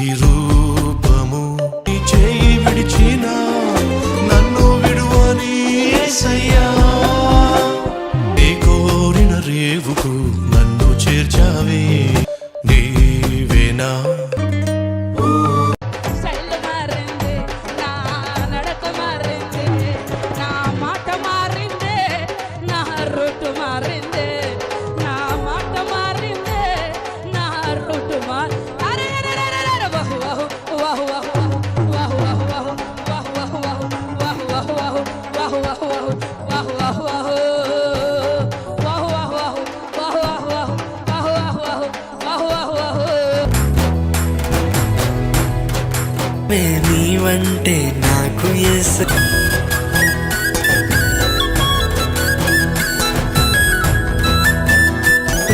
Ti అంటే నాకు yes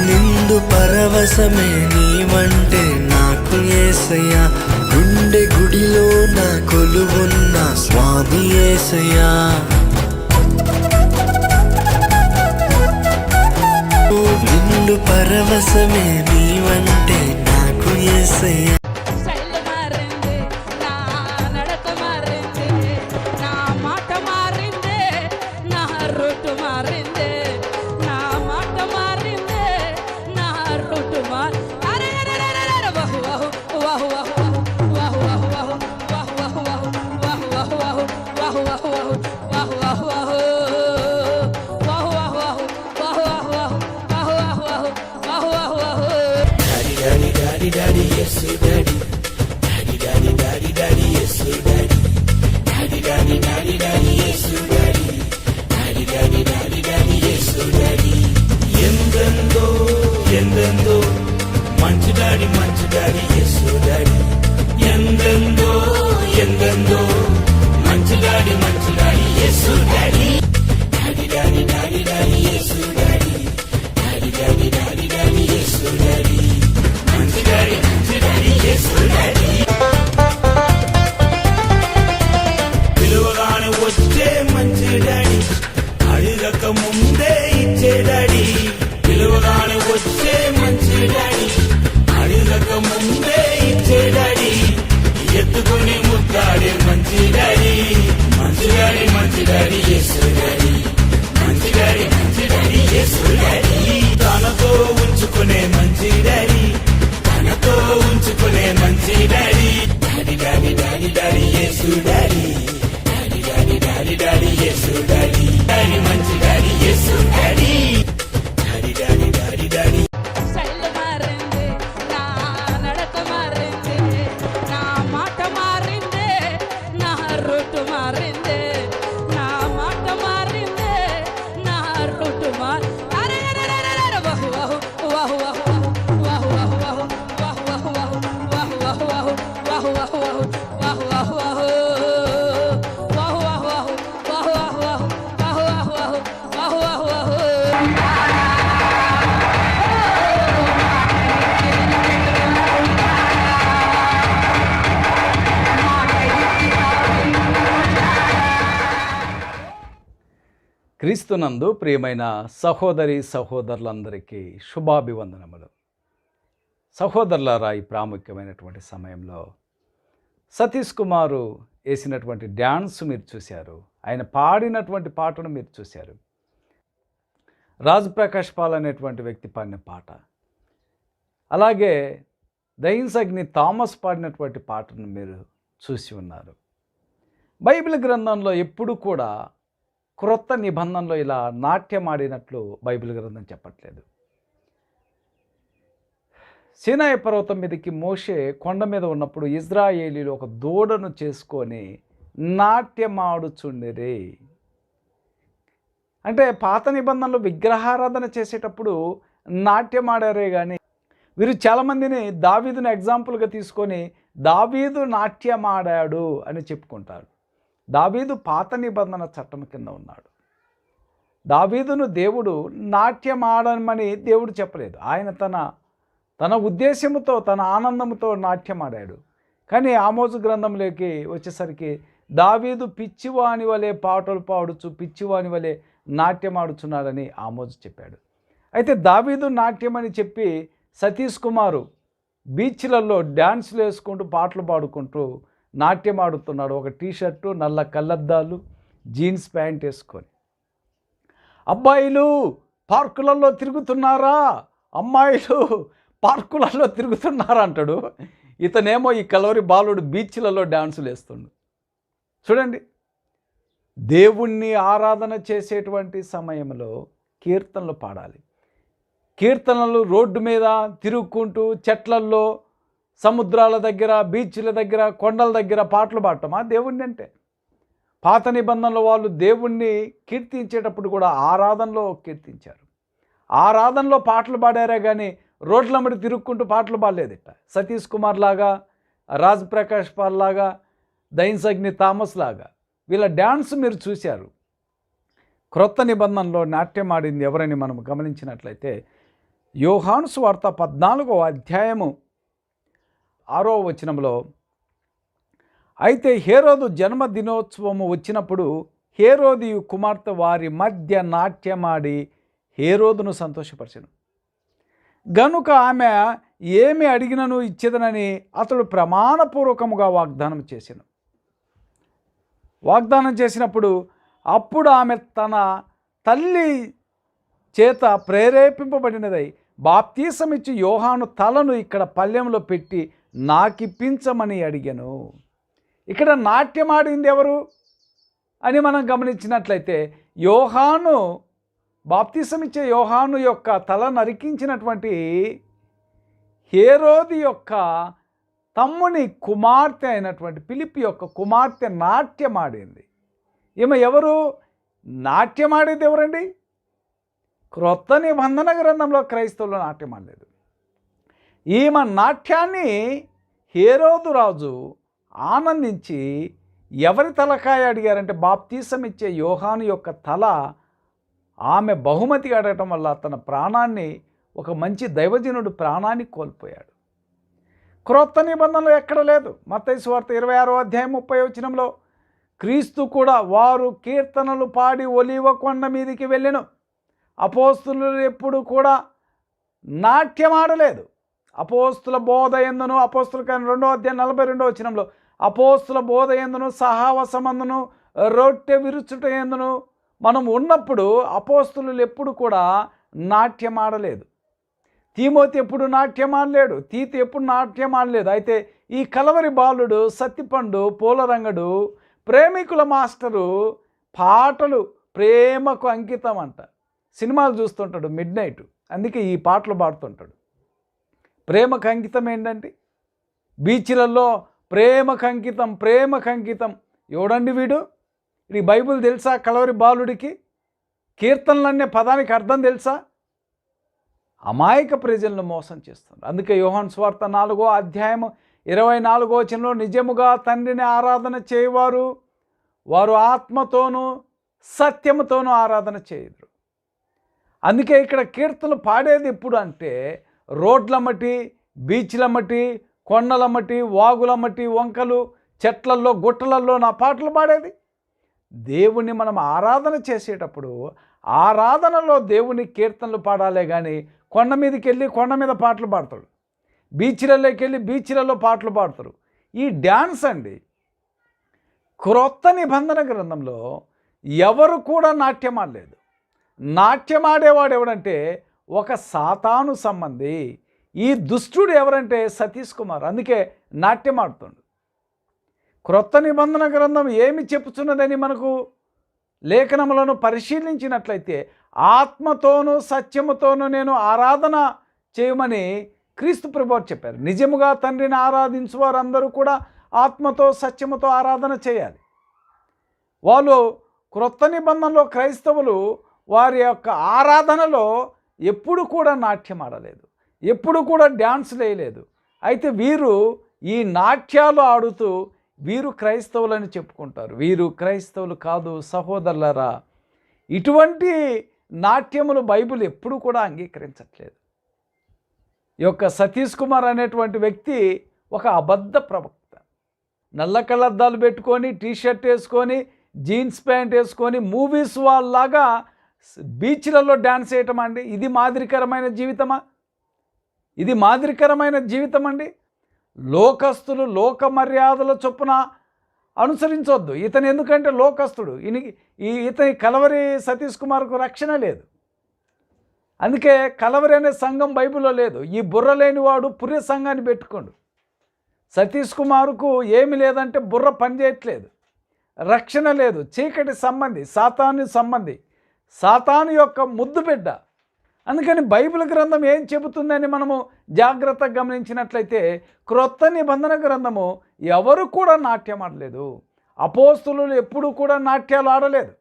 నిండు పరవశమే నీవంటే నాకు ఏసయ్యా గుండె గుడిలో నా కొలువున్న స్వామి ఏసయ్యా నిండు పరవశమే నీవంటే నాకు ఏసయ్యా క్రీస్తునందు ప్రియమైన సహోదరి సహోదరులందరికీ శుభాభివందనములు. సహోదరులారా ఈ ప్రాముఖ్యమైనటువంటి సమయంలో సతీష్ కుమారు వేసినటువంటి డ్యాన్స్ మీరు చూశారు. ఆయన పాడినటువంటి పాటను మీరు చూశారు. రాజు ప్రకాష్ పాల్ అనేటువంటి వ్యక్తి పాడిన పాట. అలాగే దహింసగ్ని థామస్ పాడినటువంటి పాటను మీరు చూసి ఉన్నారు. బైబిల్ గ్రంథంలో ఎప్పుడు కూడా క్రొత్త నిబంధనలో ఇలా నాట్యం ఆడినట్లు బైబిల్ గ్రంథం చెప్పట్లేదు. సీనాయ పర్వతం మీదకి మోషే కొండ మీద ఉన్నప్పుడు ఇజ్రాయేలీలు ఒక దూడను చేసుకొని నాట్యమాడుచుండిరే అంటే పాత నిబంధనలు విగ్రహారాధన చేసేటప్పుడు నాట్యం ఆడారే కానీ వీరు చాలామందిని దావీదును ఎగ్జాంపుల్గా తీసుకొని దావీదు నాట్యం ఆడాడు అని చెప్పుకుంటారు. దావీదు పాత నిబంధన చట్టం కింద ఉన్నాడు. దావీదును దేవుడు నాట్యం ఆడమని దేవుడు చెప్పలేదు. ఆయన తన తన ఉద్దేశంతో తన ఆనందంతో నాట్యం ఆడాడు కానీ ఆమోజు గ్రంథంలోకి వచ్చేసరికి దావీదు పిచ్చివాని వలె పాటలు పాడుచు పిచ్చివాని వలె నాట్యం ఆడుచున్నాడని ఆమోజు చెప్పాడు. అయితే దావీదు నాట్యం అని చెప్పి సతీష్ కుమారు బీచ్లలో డ్యాన్సులు వేసుకుంటూ పాటలు పాడుకుంటూ నాట్యం ఆడుతున్నాడు. ఒక టీషర్టు నల్ల కళ్ళద్దాలు జీన్స్ ప్యాంట్ వేసుకొని. అబ్బాయిలు పార్కులలో తిరుగుతున్నారా? అమ్మాయిలు పార్కులలో తిరుగుతున్నారా? అంటాడు. ఇతనేమో ఈ కలవరి బాలుడు బీచ్లలో డ్యాన్సులు వేస్తుండు. చూడండి. దేవుణ్ణి ఆరాధన చేసేటువంటి సమయంలో కీర్తనలు పాడాలి. కీర్తనలు రోడ్డు మీద తిరుగుకుంటూ చెట్లల్లో సముద్రాల దగ్గర బీచ్ల దగ్గర కొండల దగ్గర పాటలు పాడటమా? దేవుణ్ణి అంటే. పాత నిబంధనలు వాళ్ళు దేవుణ్ణి కీర్తించేటప్పుడు కూడా ఆరాధనలో కీర్తించారు. ఆరాధనలో పాటలు పాడారే కానీ రోడ్లమ్మడి తిరుక్కుంటూ పాటలు పాడలేదిట. సతీష్ కుమార్ లాగా రాజ్ ప్రకాష్ పాల్ లాగా దైన్సగ్ని థామస్ లాగా. వీళ్ళ డ్యాన్స్ మీరు చూశారు. క్రొత్త నిబంధనలో నాట్యం ఆడింది ఎవరని మనం గమనించినట్లయితే యోహాన్స్ వార్త పద్నాలుగో అధ్యాయము ఆరో వచనంలో అయితే హేరోదు జన్మదినోత్సవము వచ్చినప్పుడు హేరోది కుమార్తె వారి మధ్య నాట్యమాడి హేరోదును సంతోషపరిచను. గనుక ఆమె ఏమి అడిగినను ఇచ్చేదనని అతడు ప్రమాణపూర్వకముగా వాగ్దానం చేశాను వాగ్దానం చేసినప్పుడు అప్పుడు ఆమె తన తల్లి చేత ప్రేరేపింపబడినదై బాప్తీసమిచ్చి యోహాను తలను ఇక్కడ పల్లెంలో పెట్టి నాకిప్పించమని అడిగాను. ఇక్కడ నాట్యమాడింది ఎవరు? అని మనం గమనించినట్లయితే యోహాను బాప్తిసమిచ్చే యోహాను యొక్క తల నరికించినటువంటి హేరోది యొక్క తమ్ముని కుమార్తె అయినటువంటి పిలిపి యొక్క కుమార్తె నాట్యమాడింది. ఈమె ఎవరు? నాట్యమాడేది ఎవరండి? క్రొత్త నిబంధన గ్రంథంలో క్రైస్తవులు నాట్యమాడలేదు. ఈమె నాట్యాన్ని హేరోదు రాజు ఆనందించి ఎవరి తలకాయ అడిగారంటే బాప్తీసం ఇచ్చే యోహాను యొక్క తల ఆమె బహుమతి అడగటం వల్ల తన ప్రాణాన్ని ఒక మంచి దైవజనుడు ప్రాణాన్ని కోల్పోయాడు. క్రొత్త నిబంధనలు ఎక్కడ లేదు. మత్తయి వార్త ఇరవై ఆరో అధ్యాయం ముప్పై వచనంలో క్రీస్తు కూడా వారు కీర్తనలు పాడి ఒలివ కొండ మీదికి వెళ్ళిన. అపోస్తులు ఎప్పుడు కూడా నాట్యమాడలేదు అపోస్తుల బోధ ఎందును? అపోస్తుల కానీ రెండో అధ్యాయం నలభై రెండో వచ్చినంలో అపోస్తుల బోధ ఎందును? సహావసమందును? రొట్టె విరుచుట ఎందును? మనం ఉన్నప్పుడు అపోస్తులు ఎప్పుడు కూడా నాట్యం ఆడలేదు తీమోతి ఎప్పుడు నాట్యం ఆడలేడు తీతి ఎప్పుడు నాట్యం ఆడలేదు అయితే ఈ కలవరి బాలుడు సత్తిపండు పూలరంగడు ప్రేమికుల మాస్టరు పాటలు ప్రేమకు అంకితం అంట సినిమాలు చూస్తుంటాడు మిడ్ నైట్ అందుకే ఈ పాటలు పాడుతుంటాడు. ప్రేమకు అంకితం ఏంటంటే? బీచ్లలో ప్రేమకు అంకితం ప్రేమకు అంకితం ఎవడండి వీడు? ఇది బైబిల్ తెలుసా కలవరి బాలుడికి? కీర్తనలనే పదానికి అర్థం తెలుసా? అమాయక ప్రజలను మోసం చేస్తుంది అందుకే యోహన్ స్వార్థ నాలుగో అధ్యాయం ఇరవై నాలుగో వచనంలో నిజముగా తండ్రిని ఆరాధన చేయవారు వారు ఆత్మతోనూ సత్యముతోనూ ఆరాధన చేయరు అందుకే ఇక్కడ కీర్తనలు పాడేది ఎప్పుడు అంటే రోడ్లమ్మటి బీచ్లమ్మటి కొండలమ్మటి వాగులమ్మటి వంకలు చెట్లల్లో గుట్టలల్లో నా పాటలు పాడేది. దేవుణ్ణి మనం ఆరాధన చేసేటప్పుడు ఆరాధనలో దేవుని కీర్తనలు పాడాలే కానీ కొండ మీదకి వెళ్ళి కొండ మీద పాటలు పాడతాడు. బీచ్లలోకి వెళ్ళి బీచ్లలో పాటలు పాడతారు ఈ డ్యాన్స్ అండి క్రొత్త నిబంధన గ్రంథంలో ఎవరు కూడా నాట్యం ఆడలేదు నాట్యం ఆడేవాడు ఎవడంటే ఒక సాతాను సంబంధి. ఈ దుష్టుడు ఎవరంటే సతీష్ కుమార్. అందుకే నాట్యం ఆడుతుండు. క్రొత్త నిబంధన గ్రంథం ఏమి చెప్పుచున్నదని మనకు లేఖనములను పరిశీలించినట్లయితే ఆత్మతోనూ సత్యముతోనూ నేను ఆరాధన చేయమని క్రీస్తు ప్రభువారు చెప్పారు. నిజముగా తండ్రిని ఆరాధించు వారందరూ కూడా ఆత్మతో సత్యముతో ఆరాధన చేయాలి. వాళ్ళు క్రొత్త నిబంధనలో క్రైస్తవులు వారి యొక్క ఆరాధనలో ఎప్పుడు కూడా నాట్యం ఆడలేదు. ఎప్పుడు కూడా డ్యాన్స్ వేయలేదు. అయితే వీరు ఈ నాట్యాలు ఆడుతూ వీరు క్రైస్తవులని చెప్పుకుంటారు. వీరు క్రైస్తవులు కాదు సహోదరులరా. ఇటువంటి నాట్యములు బైబిల్ ఎప్పుడు కూడా అంగీకరించట్లేదు. ఈ యొక్క సతీష్ కుమార్ అనేటువంటి వ్యక్తి ఒక అబద్ధ ప్రవక్త. నల్ల కళ్ళద్దాలు పెట్టుకొని టీషర్ట్ వేసుకొని జీన్స్ ప్యాంట్ వేసుకొని మూవీస్ వాళ్ళలాగా బీచ్లలో డ్యాన్స్ చేయటం అండి. ఇది మాదిరికరమైన జీవితమా? ఇది మాదిరికరమైన జీవితం అండి. లోకస్తులు లోక మర్యాదల చొప్పున అనుసరించవద్దు ఇతను ఎందుకంటే లోకస్తుడు. ఈయన ఈ ఇతని కలవరి సతీష్ కుమార్కు రక్షణ లేదు. అందుకే కలవరి అనే సంఘం బైబిల్లో లేదు. ఈ బుర్ర లేనివాడు పుర్రె సంఘాన్ని పెట్టుకోండు. సతీష్ కుమార్కు ఏమి లేదంటే బుర్ర పనిచేయట్లేదు. రక్షణ లేదు. చీకటి సంబంధి సాతాను సంబంధి. సాతాను యొక్క ముద్దు బిడ్డ. అందుకని బైబిల్ గ్రంథం ఏం చెబుతుందని మనము జాగ్రత్తగా గమనించినట్లయితే క్రొత్త నిబంధన గ్రంథము ఎవరు కూడా నాట్యం ఆడలేదు అపోస్తులు ఎప్పుడు కూడా నాట్యాలు ఆడలేదు.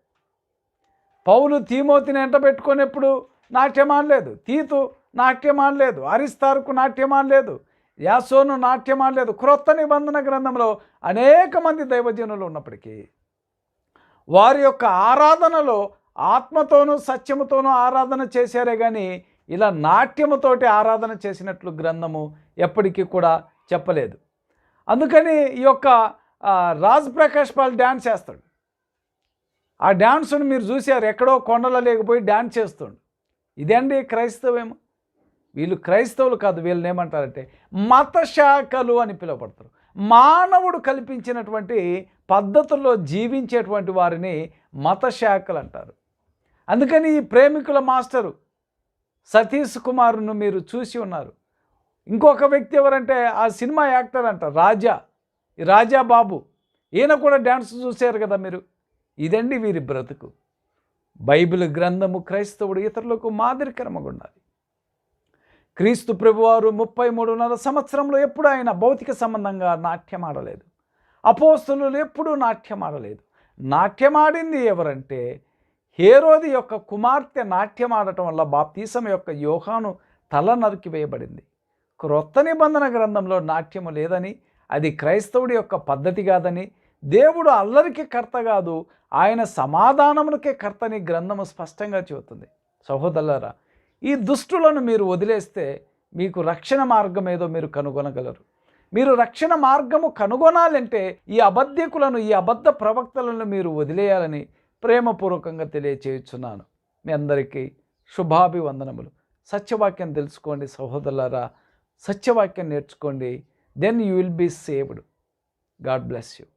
పౌలు తీమోతిని ఎంట పెట్టుకొని ఎప్పుడు నాట్యం ఆడలేదు తీతు నాట్యం ఆడలేదు అరిస్తారుకు నాట్యం ఆడలేదు యాసోను నాట్యం ఆడలేదు క్రొత్త నిబంధన గ్రంథంలో అనేక మంది దైవజనులు ఉన్నప్పటికీ వారి యొక్క ఆరాధనలో ఆత్మతోనూ సత్యముతోనూ ఆరాధన చేశారే కానీ ఇలా నాట్యముతోటి ఆరాధన చేసినట్లు గ్రంథము ఎప్పటికీ కూడా చెప్పలేదు. అందుకని ఈ యొక్క రాజ్ ప్రకాష్ పాల్ డ్యాన్స్ చేస్తాడు. ఆ డ్యాన్స్ను మీరు చూశారు ఎక్కడో కొండలో లేకపోయి డ్యాన్స్ చేస్తుండు. ఇదండి క్రైస్తవేమో? వీళ్ళు క్రైస్తవులు కాదు వీళ్ళని ఏమంటారంటే మత శాఖలు అని పిలువబడతారు. మానవుడు కల్పించినటువంటి పద్ధతుల్లో జీవించేటువంటి వారిని మత శాఖలు అంటారు. అందుకని ఈ ప్రేమికుల మాస్టరు సతీష్ కుమార్ను మీరు చూసి ఉన్నారు. ఇంకొక వ్యక్తి ఎవరంటే ఆ సినిమా యాక్టర్ అంట రాజా రాజా బాబు. ఈయన కూడా డ్యాన్స్ చూశారు కదా మీరు? ఇదండి వీరి బ్రతుకు. బైబిల్ గ్రంథము క్రైస్తవుడు ఇతరులకు మాదిరికరమగా ఉండాలి క్రీస్తు ప్రభువారు ముప్పై మూడున్నర సంవత్సరంలో ఎప్పుడు ఆయన భౌతిక సంబంధంగా నాట్యం ఆడలేదు అపోస్తులు ఎప్పుడూ నాట్యం ఆడలేదు నాట్యం ఆడింది ఎవరంటే హేరోది యొక్క కుమార్తె నాట్యం ఆడటం వల్ల బాప్తీసం యొక్క యోహాను తల నరికి వేయబడింది. క్రొత్త నిబంధన గ్రంథంలో నాట్యము లేదని అది క్రైస్తవుడి యొక్క పద్ధతి కాదని దేవుడు అల్లరికి కర్త కాదు ఆయన సమాధానములకే కర్తని గ్రంథము స్పష్టంగా చెబుతుంది. సహోదరులారా ఈ దుష్టులను మీరు వదిలేస్తే మీకు రక్షణ మార్గం ఏదో మీరు కనుగొనగలరు. మీరు రక్షణ మార్గము కనుగొనాలంటే ఈ అబద్ధికులను ఈ అబద్ధ ప్రవక్తలను మీరు వదిలేయాలని ప్రేమపూర్వకంగా తెలియచేయుచున్నాను. మీ అందరికీ శుభాభివందనములు. సత్యవాక్యం తెలుసుకోండి సహోదరులారా. సత్యవాక్యం నేర్చుకోండి. Then you will be saved God bless you